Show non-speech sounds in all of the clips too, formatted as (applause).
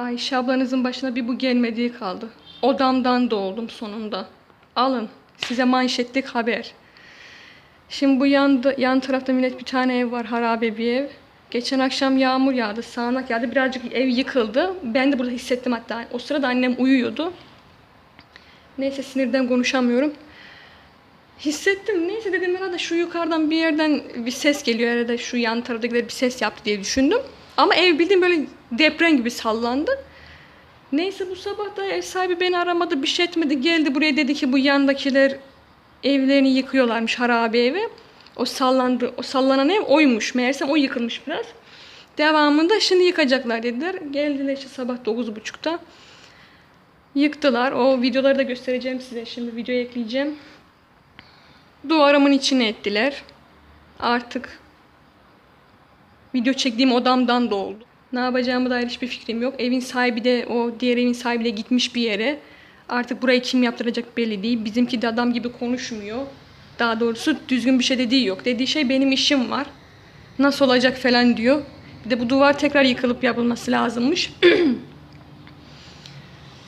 Ayşe ablanızın başına bir bu gelmediği kaldı. Odamdan doğdum sonunda. Alın size manşetlik haber. Şimdi bu yan, yan tarafta millet bir tane ev var harabe bir ev. Geçen akşam yağmur yağdı, sağanak yağdı. Birazcık ev yıkıldı. Ben de burada hissettim hatta. O sırada annem uyuyordu. Neyse sinirden konuşamıyorum. Hissettim. Neyse dedim herhalde şu yukarıdan bir yerden bir ses geliyor. Herhalde şu yan taraftakiler bir ses yaptı diye düşündüm. Ama ev bildiğin böyle deprem gibi sallandı. Neyse bu sabah da ev sahibi beni aramadı, bir şey etmedi. Geldi buraya dedi ki bu yandakiler evlerini yıkıyorlarmış harabe evi. O sallandı, o sallanan ev oymuş. Meğerse o yıkılmış biraz. Devamında şimdi yıkacaklar dediler. Geldiler işte sabah 9.30'da. Yıktılar. O videoları da göstereceğim size. Şimdi videoya ekleyeceğim. Duvarımın içine ettiler. Artık video çektiğim odamdan da oldu. Ne yapacağımı dair hiçbir fikrim yok. Evin sahibi de o diğer evin sahibi de gitmiş bir yere. Artık burayı kim yaptıracak belli değil. Bizimki de adam gibi konuşmuyor. Daha doğrusu düzgün bir şey dediği yok. Dediği şey benim işim var. Nasıl olacak falan diyor. Bir de bu duvar tekrar yıkılıp yapılması lazımmış. (clears throat)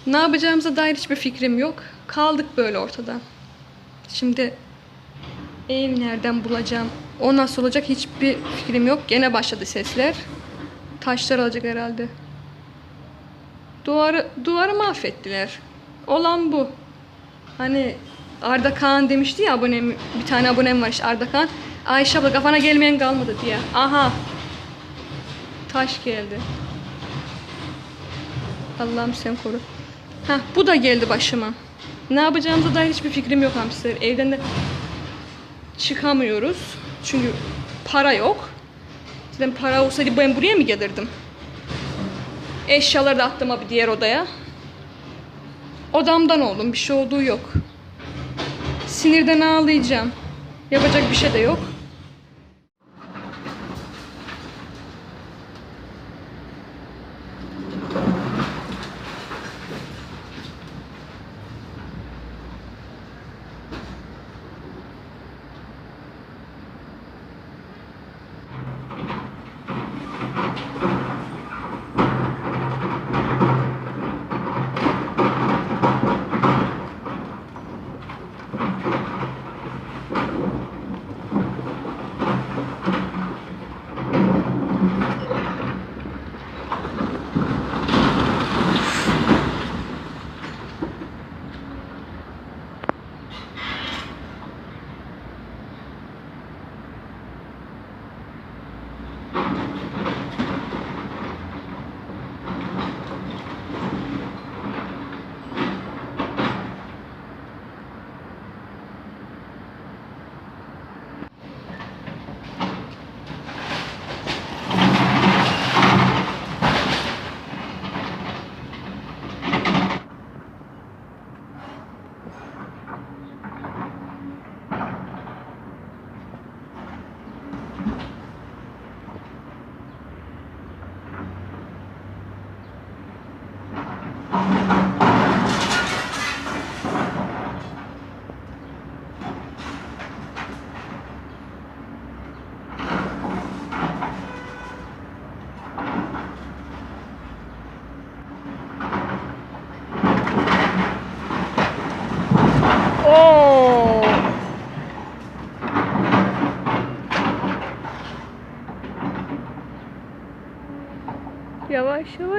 ne yapacağımıza dair hiçbir fikrim yok. Kaldık böyle ortada. Şimdi ev nereden bulacağım? O nasıl olacak hiçbir fikrim yok. Gene başladı sesler. Taşlar alacak herhalde. Duvarı, duvarı mahvettiler. Olan bu. Hani Arda Kaan demişti ya abonem, bir tane abonem var işte Arda Kaan. Ayşe abla kafana gelmeyen kalmadı diye. Aha. Taş geldi. Allah'ım sen koru. Heh, bu da geldi başıma. Ne yapacağımıza dair hiçbir fikrim yok hamsiler. Evden de çıkamıyoruz. Çünkü para yok. Zaten para olsaydı ben buraya mı gelirdim? Eşyaları da attım abi diğer odaya. Odamdan oldum. Bir şey olduğu yok. Sinirden ağlayacağım. Yapacak bir şey de yok.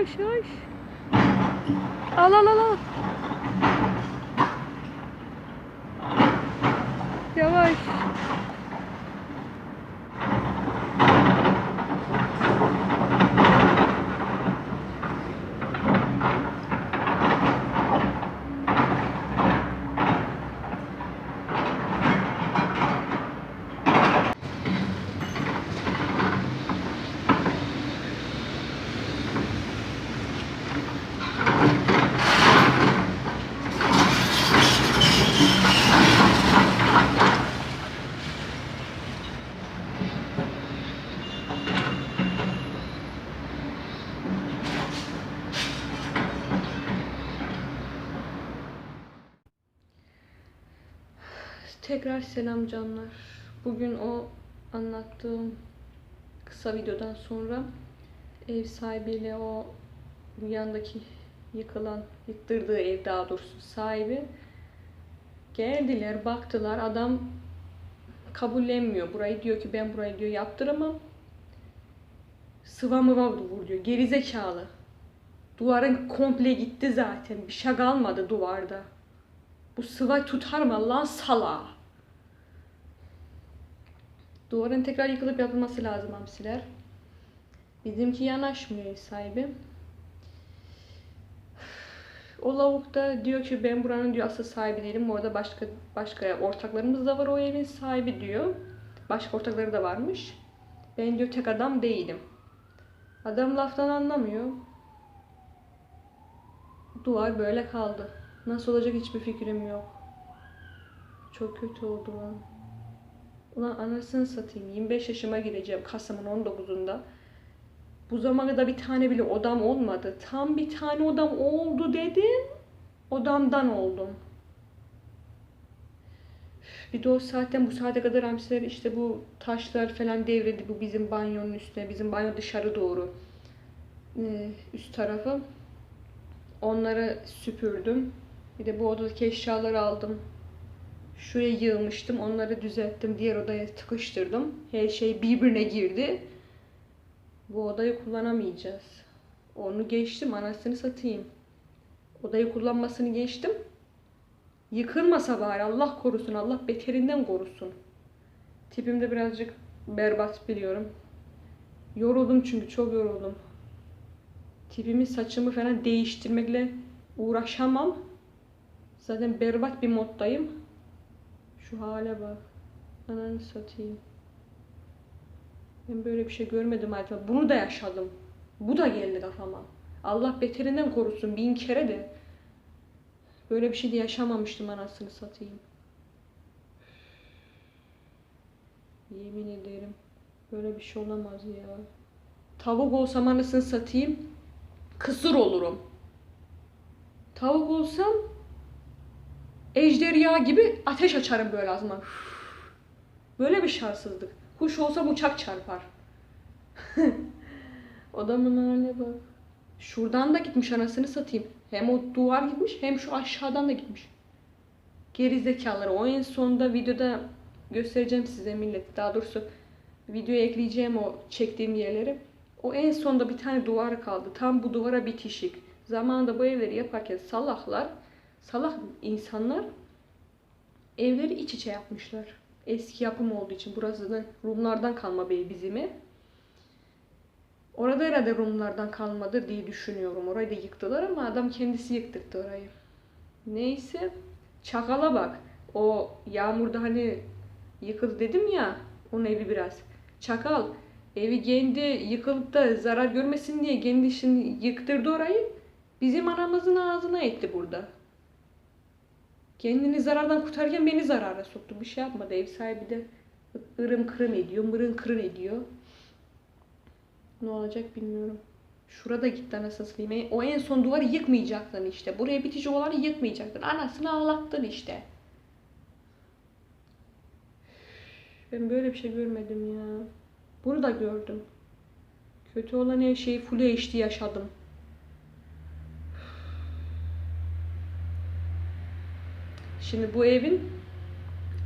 Yavaş yavaş. Al al al al. Yavaş. Tekrar selam canlar. Bugün o anlattığım kısa videodan sonra ev sahibiyle o yandaki yıkılan, yıktırdığı ev daha doğrusu sahibi. Geldiler, baktılar. Adam kabullenmiyor. Burayı diyor ki ben burayı diyor yaptıramam. Sıva mıva vur diyor. Gerizekalı. Duvarın komple gitti zaten. Bir şey kalmadı duvarda. Bu sıva tutar mı lan sala? Duvarın tekrar yıkılıp yapılması lazım hamsiler. Bizimki yanaşmıyor ev sahibi. (sighs) O lavuk da diyor ki ben buranın diyor asıl sahibi değilim. Orada başka başka ortaklarımız da var o evin sahibi diyor. Başka ortakları da varmış. Ben diyor tek adam değilim. Adam laftan anlamıyor. Duvar böyle kaldı. Nasıl olacak hiçbir fikrim yok. Çok kötü oldu lan. Ulan anasını satayım. 25 yaşıma gireceğim Kasım'ın 19'unda. Bu zamana da bir tane bile odam olmadı. Tam bir tane odam oldu dedim. Odamdan oldum. Bir de o saatten bu saate kadar hamsiler işte bu taşlar falan devrildi bu bizim banyonun üstüne. Bizim banyo dışarı doğru. Ee, üst tarafı. Onları süpürdüm. Bir de bu odadaki eşyaları aldım. Şuraya yığmıştım. Onları düzelttim. Diğer odaya tıkıştırdım. Her şey birbirine girdi. Bu odayı kullanamayacağız. Onu geçtim. Anasını satayım. Odayı kullanmasını geçtim. Yıkılmasa bari Allah korusun. Allah beterinden korusun. Tipim de birazcık berbat biliyorum. Yoruldum çünkü çok yoruldum. Tipimi saçımı falan değiştirmekle uğraşamam. Zaten berbat bir moddayım. Şu hale bak. Ananı satayım. Ben böyle bir şey görmedim hayatımda. Bunu da yaşadım. Bu da geldi kafama. Allah beterinden korusun bin kere de. Böyle bir şey de yaşamamıştım anasını satayım. Yemin ederim. Böyle bir şey olamaz ya. Tavuk olsam anasını satayım. Kısır olurum. Tavuk olsam ejderha gibi ateş açarım böyle ağzıma. Böyle bir şanssızlık. Kuş olsam uçak çarpar. (laughs) Adamın haline bak. Şuradan da gitmiş anasını satayım. Hem o duvar gitmiş hem şu aşağıdan da gitmiş. Geri zekaları. O en sonunda videoda göstereceğim size millet. Daha doğrusu videoya ekleyeceğim o çektiğim yerleri. O en sonda bir tane duvar kaldı. Tam bu duvara bitişik. Zamanında bu evleri yaparken salaklar, salak insanlar evleri iç içe yapmışlar. Eski yapım olduğu için burası da Rumlardan kalma bir ev bizimi. Orada herhalde Rumlardan kalmadı diye düşünüyorum. Orayı da yıktılar ama adam kendisi yıktırdı orayı. Neyse. Çakala bak. O yağmurda hani yıkıldı dedim ya. Onun evi biraz. Çakal evi kendi yıkılıp da zarar görmesin diye kendi işini yıktırdı orayı. Bizim anamızın ağzına etti burada. Kendini zarardan kurtarırken beni zarara soktu. Bir şey yapmadı. Ev sahibi de ırım kırım ediyor, mırın kırın ediyor. Ne olacak bilmiyorum. Şurada gitti anasını satayım. O en son duvarı yıkmayacaktın işte. Buraya bitici olanı yıkmayacaktın. Anasını ağlattın işte. Ben böyle bir şey görmedim ya. Bunu da gördüm. Kötü olan her şeyi full HD yaşadım. Şimdi bu evin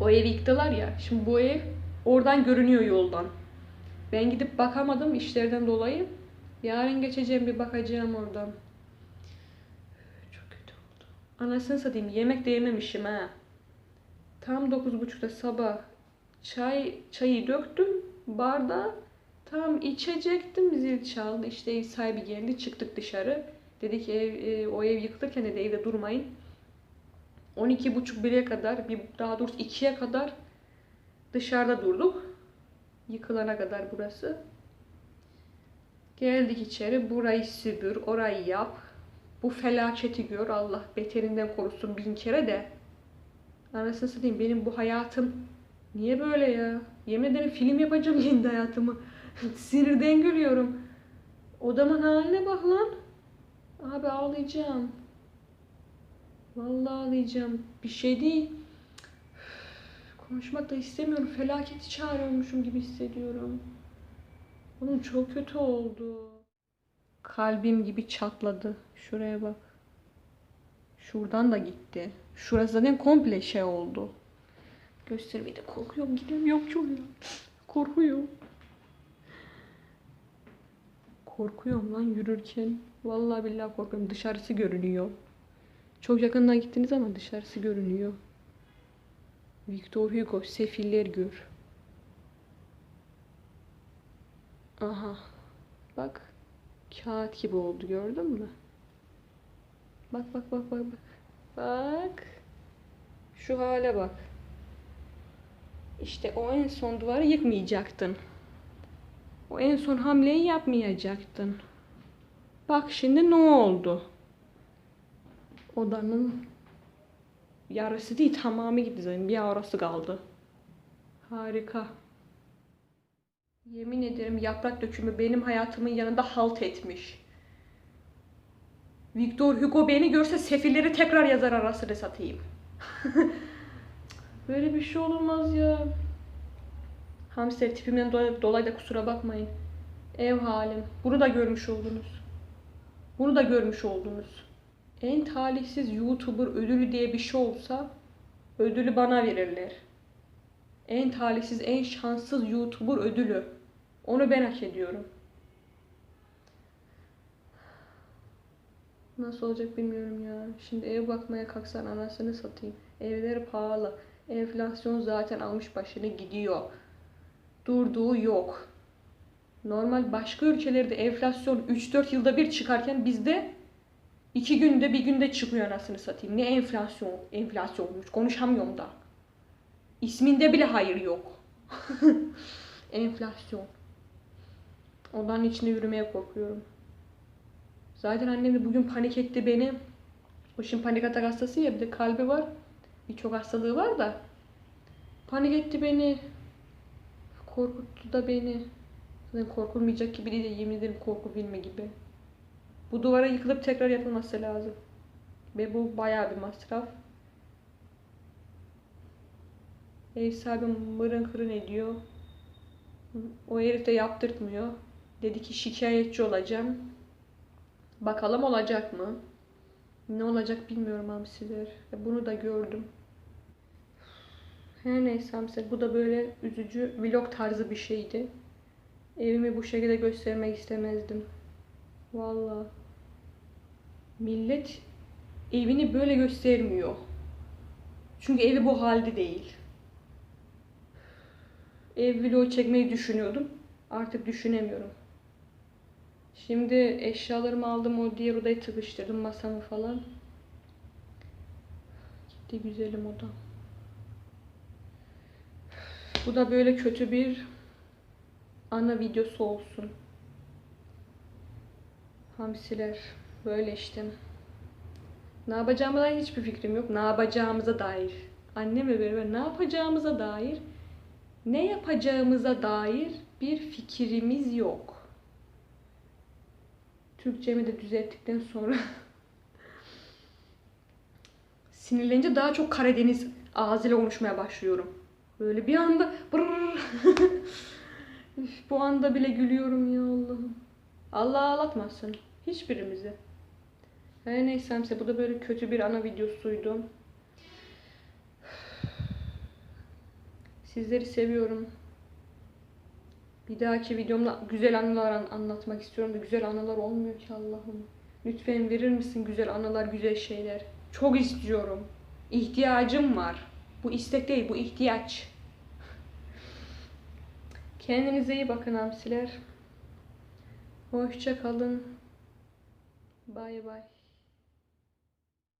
o evi yıktılar ya. Şimdi bu ev oradan görünüyor yoldan. Ben gidip bakamadım işlerden dolayı. Yarın geçeceğim bir bakacağım oradan. Çok kötü oldu. Anasını satayım yemek de yememişim ha. Tam 9.30'da sabah çay çayı döktüm bardağa. Tam içecektim zil çaldı. İşte ev sahibi geldi çıktık dışarı. Dedi ki ev, e, o ev yıkılırken dedi evde durmayın. 12.30 1'e kadar bir daha doğrusu 2'ye kadar dışarıda durduk. Yıkılana kadar burası. Geldik içeri. Burayı süpür, orayı yap. Bu felaketi gör. Allah beterinden korusun bin kere de. Anasını satayım benim bu hayatım niye böyle ya? Yemin ederim film yapacağım (laughs) kendi hayatımı. Sinirden gülüyorum. Odamın haline bak lan. Abi ağlayacağım. Vallahi ağlayacağım. Bir şey değil. Konuşmak da istemiyorum. Felaketi çağırıyormuşum gibi hissediyorum. Oğlum çok kötü oldu. Kalbim gibi çatladı. Şuraya bak. Şuradan da gitti. Şurası zaten komple şey oldu. Göstermeyi de korkuyorum. Gidemiyorum çok ya. Korkuyorum. Korkuyorum lan yürürken. Vallahi billahi korkuyorum. Dışarısı görünüyor. Çok yakından gittiniz ama dışarısı görünüyor. Victor Hugo, Sefiller gör. Aha. Bak. Kağıt gibi oldu gördün mü? Bak bak bak bak bak. Bak. Şu hale bak. İşte o en son duvarı yıkmayacaktın. O en son hamleyi yapmayacaktın. Bak şimdi ne oldu? Odanın yarısı değil tamamı gitti zaten. Bir orası kaldı. Harika. Yemin ederim yaprak dökümü benim hayatımın yanında halt etmiş. Victor Hugo beni görse sefilleri tekrar yazar arasını satayım. (laughs) Böyle bir şey olmaz ya. Hamster tipimden dolayı, dolayı da kusura bakmayın. Ev halim. Bunu da görmüş oldunuz. Bunu da görmüş oldunuz. En talihsiz YouTuber ödülü diye bir şey olsa ödülü bana verirler. En talihsiz, en şanssız YouTuber ödülü. Onu ben hak ediyorum. Nasıl olacak bilmiyorum ya. Şimdi ev bakmaya kalksan anasını satayım. Evler pahalı. Enflasyon zaten almış başını gidiyor. Durduğu yok. Normal başka ülkelerde enflasyon 3-4 yılda bir çıkarken bizde 2 günde bir günde çıkıyor anasını satayım. Ne enflasyon? Enflasyonmuş. Konuşamıyorum da. İsminde bile hayır yok. (laughs) enflasyon. Ondan içinde yürümeye korkuyorum. Zaten annem de bugün panik etti beni. O şimdi panik atak hastası ya bir de kalbi var. Birçok hastalığı var da. Panik etti beni. Korkuttu da beni. Zaten korkulmayacak gibi değil de yemin ederim korku filmi gibi. Bu duvara yıkılıp tekrar yapılması lazım. Ve bu bayağı bir masraf. Ev sahibi mırın kırın ediyor. O herif de yaptırtmıyor. Dedi ki şikayetçi olacağım. Bakalım olacak mı? Ne olacak bilmiyorum hamsiler. E, Bunu da gördüm. Her neyse hamsiler. Bu da böyle üzücü vlog tarzı bir şeydi. Evimi bu şekilde göstermek istemezdim. Vallahi. Millet evini böyle göstermiyor. Çünkü evi bu halde değil. Ev vlogu çekmeyi düşünüyordum. Artık düşünemiyorum. Şimdi eşyalarımı aldım o diğer odayı tıkıştırdım masamı falan. Gitti güzelim odam. Bu da böyle kötü bir ana videosu olsun. Hamsiler böyle işte. Ne yapacağıma dair hiçbir fikrim yok. Ne yapacağımıza dair. Annemle beraber ne yapacağımıza dair ne yapacağımıza dair bir fikrimiz yok. Türkçemi de düzelttikten sonra (laughs) sinirlenince daha çok Karadeniz ağzıyla konuşmaya başlıyorum. Böyle bir anda (laughs) bu anda bile gülüyorum ya Allah'ım. Allah ağlatmasın hiçbirimizi. Her neyse bu da böyle kötü bir ana videosuydu. Sizleri seviyorum. Bir dahaki videomda güzel anılar an- anlatmak istiyorum da güzel anılar olmuyor ki Allah'ım. Lütfen verir misin güzel anılar, güzel şeyler? Çok istiyorum. İhtiyacım var. Bu istek değil, bu ihtiyaç. Kendinize iyi bakın hamsiler. Hoşça kalın. Bay bay.